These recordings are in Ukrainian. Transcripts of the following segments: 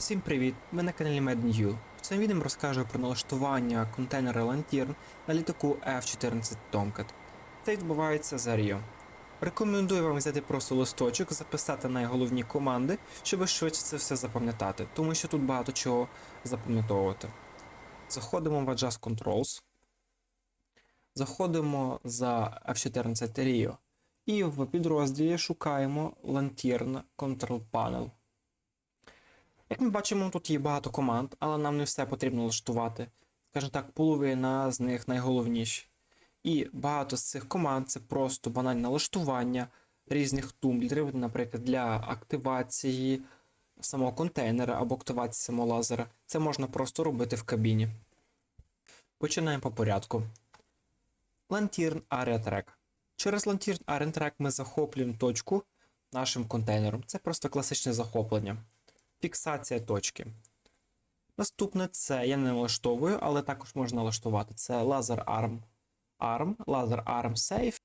Всім привіт! Ми на каналі MedNew. В цьому відео розкажу про налаштування контейнера Lantern на літаку F-14 Tomcat. Це відбувається за Ріо. Рекомендую вам взяти просто листочок, записати найголовні команди, щоб швидше це все запам'ятати, тому що тут багато чого запам'ятовувати. Заходимо в Adjust Controls. Заходимо за F14 Rio. І в підрозділі шукаємо Lantern Control Panel. Як ми бачимо, тут є багато команд, але нам не все потрібно влаштувати. Скажімо так, половина з них найголовніші. І багато з цих команд це просто банальне налаштування різних тумблерів, наприклад, для активації самого контейнера або активації самого лазера. Це можна просто робити в кабіні. Починаємо по порядку. Lantern Area Track. Через Lantern Area Track ми захоплюємо точку нашим контейнером. Це просто класичне захоплення фіксація точки. Наступне це я не налаштовую, але також можна налаштувати. Це Laser Arm Arm, Laser Arm Safe.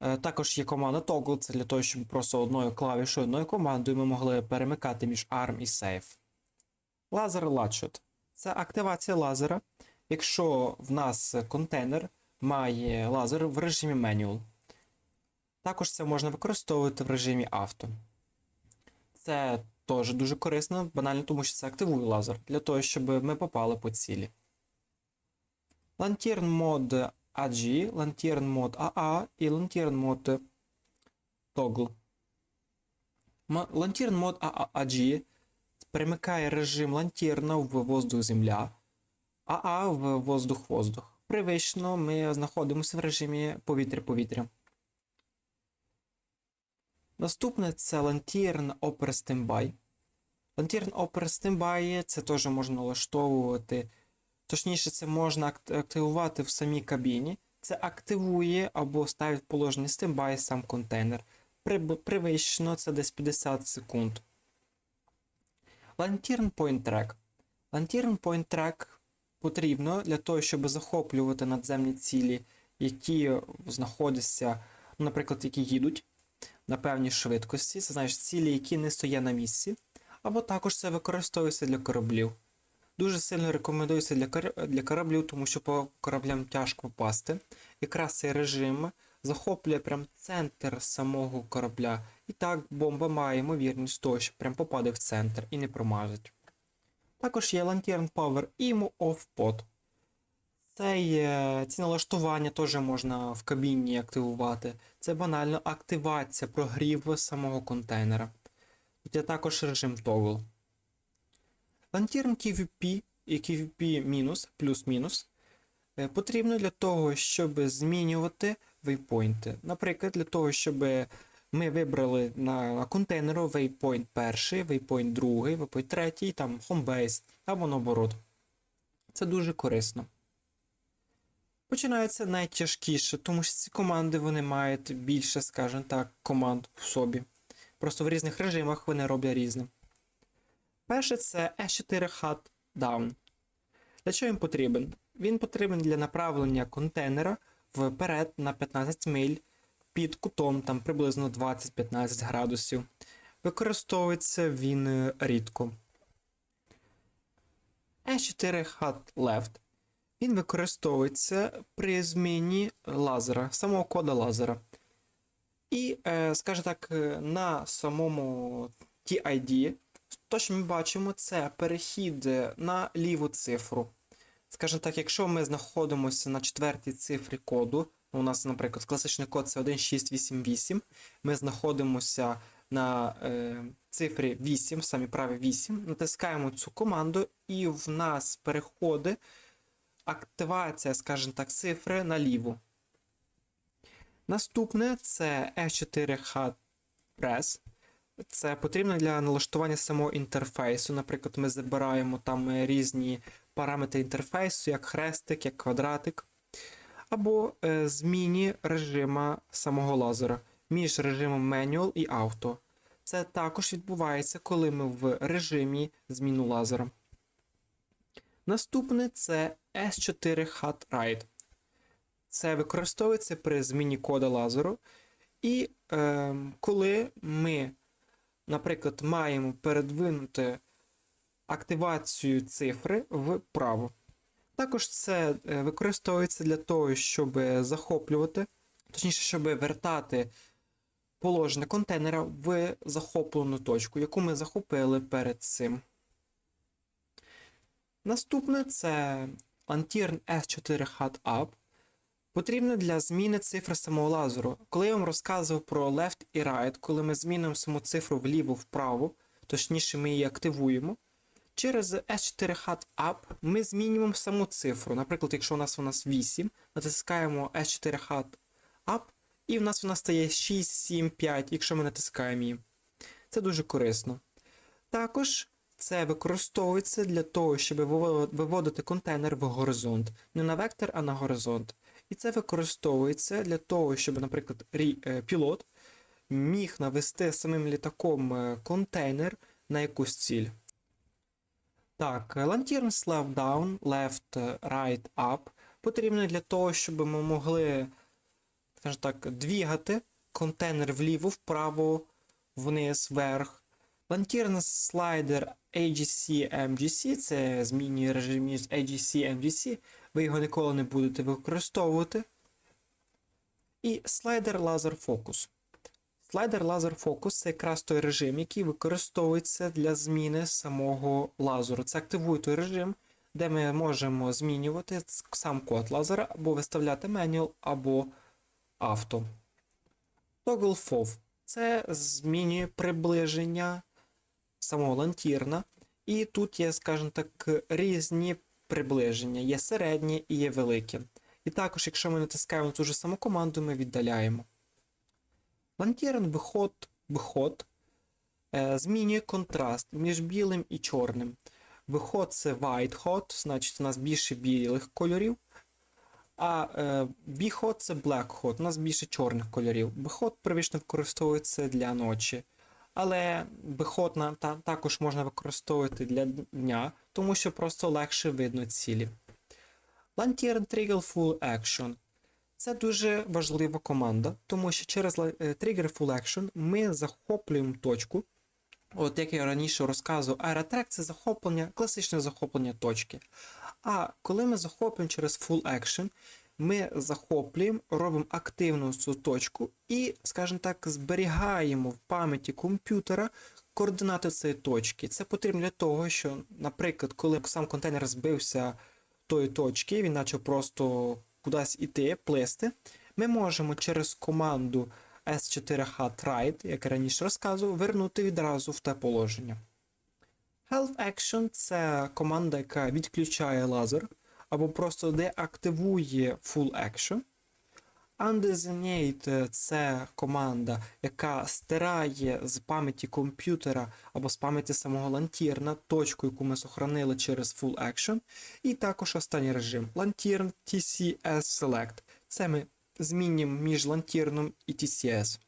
Е, Також є команда Toggle, це для того, щоб просто одною клавішою, одною командою ми могли перемикати між Arm і Safe. Laser Latchet це активація лазера, якщо в нас контейнер має лазер в режимі Manual. Також це можна використовувати в режимі авто. Це теж дуже корисно, банально, тому що це активує лазер для того, щоб ми попали по цілі. Lantern Mode AG, Lantern Mode AA і Lantern Mode Toggle. М- Lantern Mode AG перемикає режим лантерна в воздух-земля, АА в воздух-воздух. Привично ми знаходимося в режимі повітря-повітря. Наступне це Lantern Opera Standby. Lantern Opera Standby це теж можна налаштовувати. Точніше, це можна активувати в самій кабіні. Це активує або ставить в положення стендбай сам контейнер. Привично це десь 50 секунд. Lantern Point Track. Lantern Point Track потрібно для того, щоб захоплювати надземні цілі, які знаходяться, наприклад, які їдуть на певній швидкості, це знаєш цілі, які не стоять на місці, або також це використовується для кораблів. Дуже сильно рекомендується для, для кораблів, тому що по кораблям тяжко попасти. Якраз цей режим захоплює прям центр самого корабля. І так бомба має ймовірність того, що прям попаде в центр і не промажить. Також є Lantern Power Imo Off Pod. Цей, е, ці налаштування теж можна в кабіні активувати. Це банально активація прогріву самого контейнера. Тут є також режим Toggle. Lantern QVP і QVP мінус, плюс-мінус е, потрібно для того, щоб змінювати вейпойнти. Наприклад, для того, щоб ми вибрали на, контейнеру waypoint перший, waypoint другий, waypoint третій, там homebase або наоборот. Це дуже корисно. Починається найтяжкіше, тому що ці команди вони мають більше, скажімо так, команд в собі. Просто в різних режимах вони роблять різне. Перше це E4 Hot Down. Для чого він потрібен? Він потрібен для направлення контейнера вперед на 15 миль під кутом там приблизно 20-15 градусів. Використовується він е, рідко. E4 Hot Left. Він використовується при зміні лазера, самого кода лазера. І, е, скажімо так, е, на самому TID, то, що ми бачимо, це перехід на ліву цифру. Скажімо так, якщо ми знаходимося на четвертій цифрі коду, у нас, наприклад, класичний код це 1688, ми знаходимося на е, цифрі 8, самі праві 8, натискаємо цю команду, і в нас переходить активація, скажімо так, цифри наліво. Наступне це F4 Hot Press. Це потрібно для налаштування самого інтерфейсу. Наприклад, ми забираємо там е, різні параметри інтерфейсу, як хрестик, як квадратик. Або е, зміні режима самого лазера між режимом Manual і Auto. Це також відбувається, коли ми в режимі зміну лазера. Наступне це S4 Hot Ride. Це використовується при зміні кода лазеру. І е, коли ми, наприклад, маємо передвинути активацію цифри вправо. Також це е, використовується для того, щоб захоплювати, точніше, щоб вертати положення контейнера в захоплену точку, яку ми захопили перед цим. Наступне це Lantern S4 Hot Up. Потрібно для зміни цифри самого лазеру. Коли я вам розказував про left і right, коли ми змінимо саму цифру вліво-вправо, точніше ми її активуємо. Через S4 Hot Up ми змінюємо саму цифру. Наприклад, якщо у нас у нас 8, натискаємо S4 Hot Up, і в нас вона стає 6, 7, 5, якщо ми натискаємо її. Це дуже корисно. Також це використовується для того, щоб виводити контейнер в горизонт. Не на вектор, а на горизонт. І це використовується для того, щоб, наприклад, е, пілот міг навести самим літаком е, контейнер на якусь ціль. Так, Lantern Slave Down, Left, Right, Up потрібно для того, щоб ми могли, скажімо так, двігати контейнер вліво, вправо, вниз, вверх. Lantern Slider AGC MGC це змінює режим між AGC MGC, ви його ніколи не будете використовувати. І Slider Laser Focus. Slider Laser Focus це якраз той режим, який використовується для зміни самого лазеру. Це активує той режим, де ми можемо змінювати сам код лазера, або виставляти менюал, або авто. Toggle FOV це змінює приближення самого лантірна. І тут є, скажімо так, різні приближення. Є середнє і є велике. І також, якщо ми натискаємо ту ж саму команду, ми віддаляємо. Лантірн виход, виход е, змінює контраст між білим і чорним. Виход це white hot, значить у нас більше білих кольорів. А е, біход це black hot, у нас більше чорних кольорів. Биход привично використовується для ночі. Але бихотна та, також можна використовувати для дня, тому що просто легше видно цілі. Lantern Trigger Full Action. Це дуже важлива команда, тому що через е, Trigger Full Action ми захоплюємо точку. От як я раніше розказував, аеротрек це захоплення, класичне захоплення точки. А коли ми захоплюємо через Full Action, ми захоплюємо, робимо активну цю точку і, скажімо так, зберігаємо в пам'яті комп'ютера координати цієї точки. Це потрібно для того, що, наприклад, коли сам контейнер збився тої точки, він почав просто кудись іти, плисти, ми можемо через команду S4H Write, як я раніше розказував, вернути відразу в те положення. Health Action це команда, яка відключає лазер або просто деактивує Full Action. Undesignate – це команда, яка стирає з пам'яті комп'ютера або з пам'яті самого лантірна точку, яку ми сохранили через Full Action. І також останній режим Lantern TCS Select. Це ми змінюємо між лантірном і TCS.